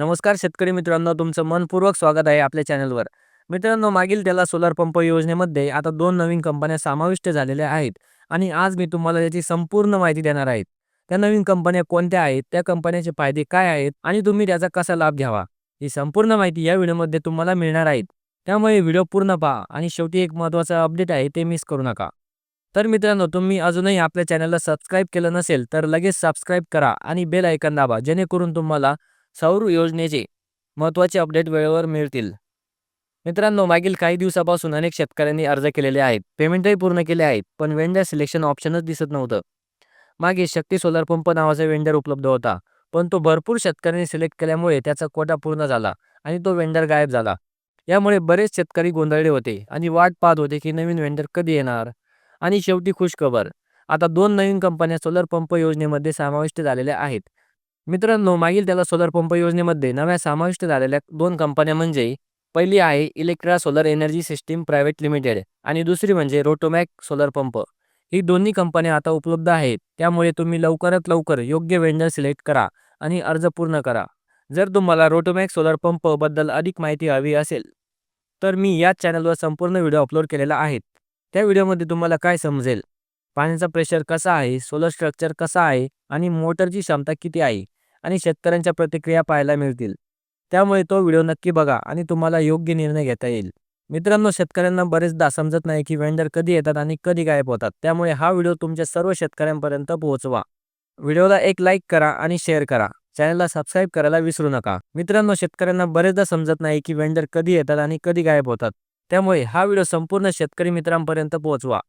नमस्कार शेतकरी मित्रांनो तुमचं मनपूर्वक स्वागत आहे आपल्या चॅनलवर. मित्रांनो मागील त्याला सोलर पंप योजनेमध्ये आता दोन नवीन कंपन्या समाविष्ट झालेल्या आहेत आणि आज मी तुम्हाला याची संपूर्ण माहिती देणार आहे. त्या नवीन कंपन्या कोणत्या आहेत त्या कंपन्याचे फायदे काय आहेत आणि तुम्ही त्याचा कसा लाभ घ्यावा? ही संपूर्ण माहिती या व्हिडिओमध्ये तुम्हाला मिळणार आहेत त्यामुळे व्हिडिओ पूर्ण पहा आणि शेवटी एक महत्त्वाचं अपडेट आहे ते मिस करू नका. तर मित्रांनो तुम्ही अजूनही आपल्या चॅनलला सबस्क्राईब केलं नसेल तर लगेच सबस्क्राईब करा आणि बेल ऐकन दाबा जेणेकरून तुम्हाला सौर योजनेचे महत्त्वाचे अपडेट वेळेवर मिळतील. मित्रांनो मागील काही दिवसापासून अनेक शेतकऱ्यांनी अर्ज केलेले आहेत. पेमेंटही पूर्ण केले आहेत पण वेंडर सिलेक्शन ऑप्शनच दिसत नव्हतं. मागे शक्ती सोलर पंप नावाचा वेंडर उपलब्ध होता पण तो भरपूर शेतकऱ्यांनी सिलेक्ट केल्यामुळे त्याचा कोटा पूर्ण झाला आणि तो वेंडर गायब झाला. यामुळे बरेच शेतकरी गोंधळले होते आणि वाट पाहत होते की नवीन वेंडर कधी येणार? आणि शेवटी खुशखबर आता दोन नवीन कंपन्या सोलर पंप योजनेमध्ये समाविष्ट झालेल्या आहेत. मित्रांनो मागील त्याला सोलर पंप योजनेमध्ये नव्या समाविष्ट झालेल्या दोन कंपन्या म्हणजे पहिली आहे Electra solar energy system private limited आणि दुसरी म्हणजे रोटोमॅक सोलर पंप ही दोन्ही कंपन्या आता उपलब्ध आहेत. त्यामुळे तुम्ही लवकरात लवकर योग्य वेंडर सिलेक्ट करा आणि अर्ज पूर्ण करा. जर तुम्हाला रोटोमॅक सोलर पंपबद्दल अधिक माहिती हवी असेल तर मी याच चॅनलवर संपूर्ण व्हिडिओ अपलोड केलेला आहे. त्या व्हिडिओमध्ये तुम्हाला काय समजेल? पाण्याचा प्रेशर कसा आहे? सोलर स्ट्रक्चर कसा आहे? आणि मोटरची क्षमता किती आहे? आणि शेतकऱ्यांच्या प्रतिक्रिया पाहायला मिळतील. त्यामुळे तो व्हिडिओ नक्की बघा आणि तुम्हाला योग्य निर्णय घेता येईल. मित्रांनो शेतकऱ्यांना बरेचदा समजत नाही की वेंडर कधी येतात आणि कधी गायब होतात. त्यामुळे हा व्हिडिओ तुमच्या सर्व शेतकऱ्यांपर्यंत पोहोचवा. व्हिडिओला एक लाईक करा आणि शेअर करा. चॅनलला सबस्क्राईब करायला विसरू नका. मित्रांनो शेतकऱ्यांना बरेचदा समजत नाही की वेंडर कधी येतात आणि कधी गायब होतात. त्यामुळे हा व्हिडिओ संपूर्ण शेतकरी मित्रांपर्यंत पोहोचवा.